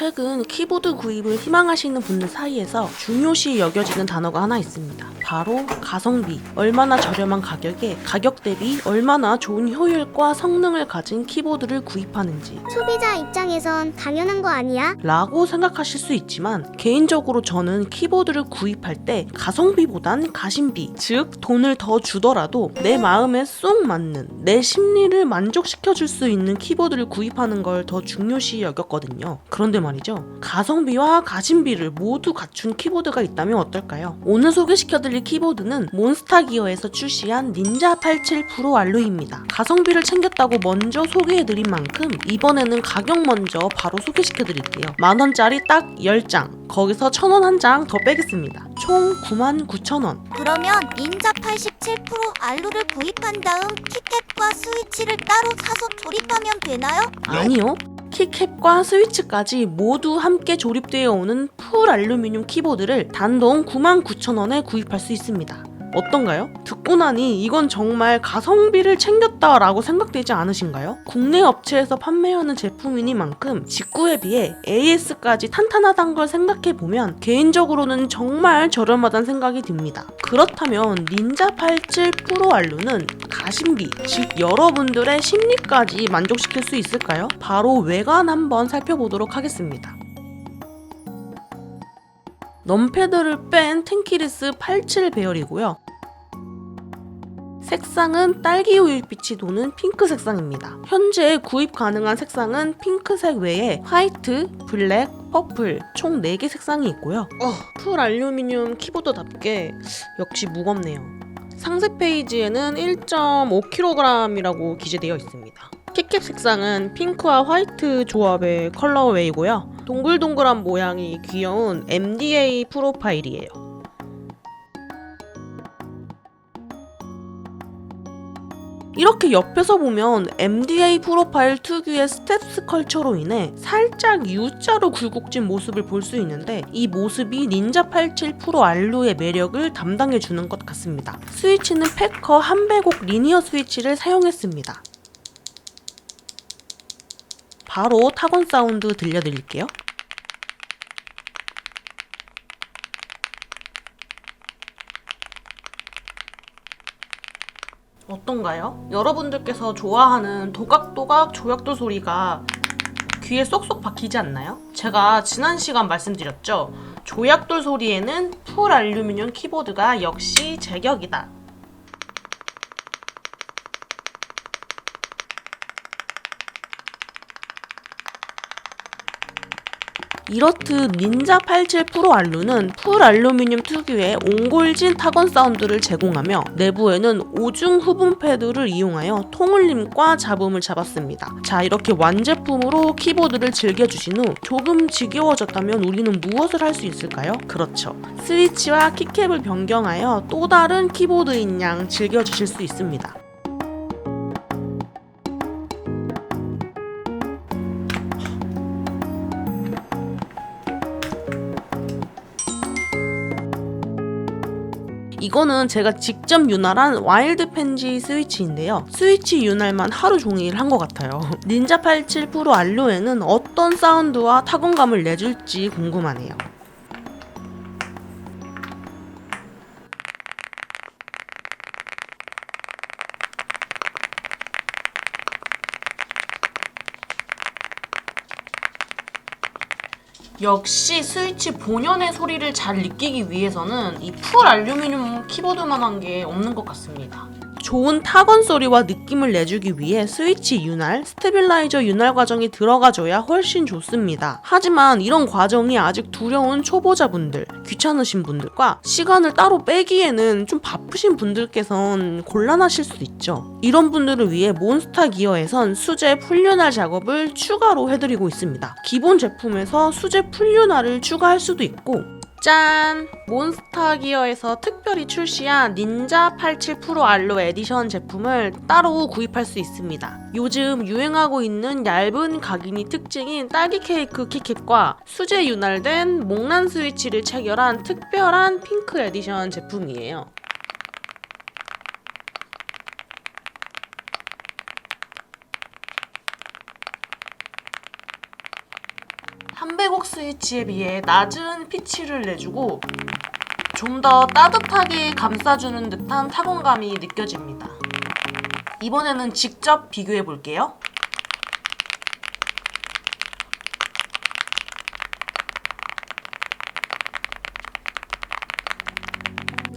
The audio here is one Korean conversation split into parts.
최근 키보드 구입을 희망하시는 분들 사이에서 중요시 여겨지는 단어가 하나 있습니다. 바로 가성비. 얼마나 저렴한 가격에 가격 대비 얼마나 좋은 효율과 성능을 가진 키보드를 구입하는지 소비자 입장에선 당연한 거 아니야? 라고 생각하실 수 있지만 개인적으로 저는 키보드를 구입할 때 가성비보단 가심비 즉 돈을 더 주더라도 내 마음에 쏙 맞는 내 심리를 만족시켜 줄 수 있는 키보드를 구입하는 걸 더 중요시 여겼거든요 그런데 말이죠 가성비와 가심비를 모두 갖춘 키보드가 있다면 어떨까요? 오늘 소개시켜드릴 키보드는 몬스타기어에서 출시한 닌자 87 프로 알로이입니다 가성비를 챙겼다고 먼저 소개해드린 만큼 이번에는 가격 먼저 바로 소개시켜드릴게요. 만원짜리 딱 10장, 거기서 1000원 한 장 더 빼겠습니다. 총 99,000원. 그러면 닌자 87 프로 알루를 구입한 다음 키캡과 스위치를 따로 사서 조립하면 되나요? 아니요. 키캡과 스위치까지 모두 함께 조립되어 오는 풀 알루미늄 키보드를 단돈 99,000원에 구입할 수 있습니다. 어떤가요? 듣고 나니 이건 정말 가성비를 챙겼다라고 생각되지 않으신가요? 국내 업체에서 판매하는 제품이니만큼 직구에 비해 AS까지 탄탄하단 걸 생각해보면 개인적으로는 정말 저렴하다는 생각이 듭니다. 그렇다면 닌자 87 프로 알루는 가심비, 즉 여러분들의 심리까지 만족시킬 수 있을까요? 바로 외관 한번 살펴보도록 하겠습니다. 넘패드를 뺀 텐키리스 87 배열이고요. 색상은 딸기 우유빛이 도는 핑크 색상입니다. 현재 구입 가능한 색상은 핑크색 외에 화이트, 블랙, 퍼플 총 4개 색상이 있고요. 풀 알루미늄 키보드답게 역시 무겁네요. 상세 페이지에는 1.5kg이라고 기재되어 있습니다. 키캡 색상은 핑크와 화이트 조합의 컬러웨이고요. 동글동글한 모양이 귀여운 MDA 프로파일이에요. 이렇게 옆에서 보면 MDA 프로파일 특유의 스텝스 컬처로 인해 살짝 U자로 굴곡진 모습을 볼 수 있는데 이 모습이 닌자 87 프로 알루의 매력을 담당해 주는 것 같습니다. 스위치는 패커 한배곡 리니어 스위치를 사용했습니다. 바로 타건 사운드 들려드릴게요. 어떤가요? 여러분들께서 좋아하는 도각도각 조약돌 소리가 귀에 쏙쏙 박히지 않나요? 제가 지난 시간 말씀드렸죠. 조약돌 소리에는 풀 알루미늄 키보드가 역시 제격이다. 이렇듯 닌자 87 프로 알루는 풀 알루미늄 특유의 옹골진 타건 사운드를 제공하며 내부에는 오중 후분 패드를 이용하여 통울림과 잡음을 잡았습니다. 자 이렇게 완제품으로 키보드를 즐겨주신 후 조금 지겨워졌다면 우리는 무엇을 할 수 있을까요? 그렇죠. 스위치와 키캡을 변경하여 또 다른 키보드인 양 즐겨주실 수 있습니다. 이거는 제가 직접 윤활한 와일드 펜지 스위치인데요. 스위치 윤활만 하루 종일 한 것 같아요. 닌자 87 프로 알로에는 어떤 사운드와 타건감을 내줄지 궁금하네요. 역시 스위치 본연의 소리를 잘 느끼기 위해서는 이 풀 알루미늄 키보드만한 게 없는 것 같습니다. 좋은 타건 소리와 느낌을 내주기 위해 스위치 윤활, 스테빌라이저 윤활 과정이 들어가줘야 훨씬 좋습니다. 하지만 이런 과정이 아직 두려운 초보자분들, 귀찮으신 분들과 시간을 따로 빼기에는 좀 바쁘신 분들께선 곤란하실 수도 있죠. 이런 분들을 위해 몬스타 기어에선 수제 풀윤활 작업을 추가로 해드리고 있습니다. 기본 제품에서 수제 풀윤활을 추가할 수도 있고 짠! 몬스타 기어에서 특별히 출시한 닌자 87 프로 알로 에디션 제품을 따로 구입할 수 있습니다. 요즘 유행하고 있는 얇은 각인이 특징인 딸기 케이크 키캡과 수제 윤활된 목란 스위치를 체결한 특별한 핑크 에디션 제품이에요. 한배곡 스위치에 비해 낮은 피치를 내주고 좀 더 따뜻하게 감싸주는 듯한 타건감이 느껴집니다. 이번에는 직접 비교해 볼게요.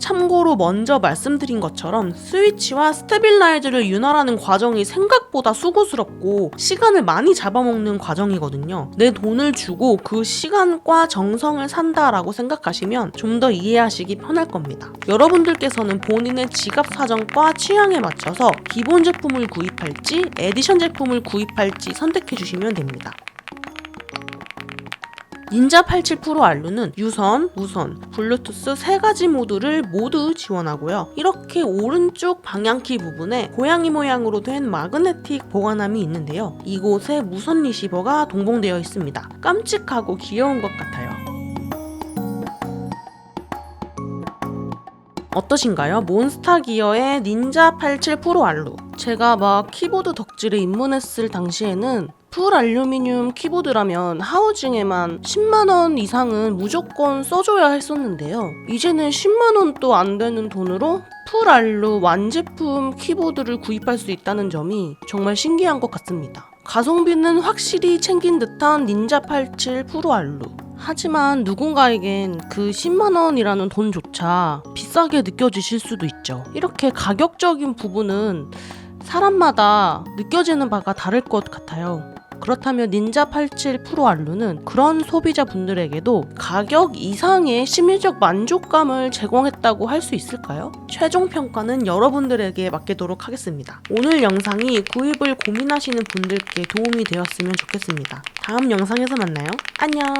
참고로 먼저 말씀드린 것처럼 스위치와 스테빌라이즈를 윤활하는 과정이 생각보다 수고스럽고 시간을 많이 잡아먹는 과정이거든요. 내 돈을 주고 그 시간과 정성을 산다라고 생각하시면 좀 더 이해하시기 편할 겁니다. 여러분들께서는 본인의 지갑 사정과 취향에 맞춰서 기본 제품을 구입할지 에디션 제품을 구입할지 선택해 주시면 됩니다. 닌자 87 프로 알루는 유선, 무선, 블루투스 세 가지 모드를 모두 지원하고요. 이렇게 오른쪽 방향키 부분에 고양이 모양으로 된 마그네틱 보관함이 있는데요. 이곳에 무선 리시버가 동봉되어 있습니다. 깜찍하고 귀여운 것 같아요. 어떠신가요? 몬스타 기어의 닌자 87 프로 알루. 제가 막 키보드 덕질에 입문했을 당시에는 풀 알루미늄 키보드라면 하우징에만 10만원 이상은 무조건 써줘야 했었는데요. 이제는 10만원도 안 되는 돈으로 풀 알루 완제품 키보드를 구입할 수 있다는 점이 정말 신기한 것 같습니다. 가성비는 확실히 챙긴 듯한 닌자 87 프로 알루. 하지만 누군가에겐 그 10만원이라는 돈조차 비싸게 느껴지실 수도 있죠. 이렇게 가격적인 부분은 사람마다 느껴지는 바가 다를 것 같아요. 그렇다면 닌자 87 프로 알루는 그런 소비자분들에게도 가격 이상의 심리적 만족감을 제공했다고 할 수 있을까요? 최종 평가는 여러분들에게 맡기도록 하겠습니다. 오늘 영상이 구입을 고민하시는 분들께 도움이 되었으면 좋겠습니다. 다음 영상에서 만나요. 안녕!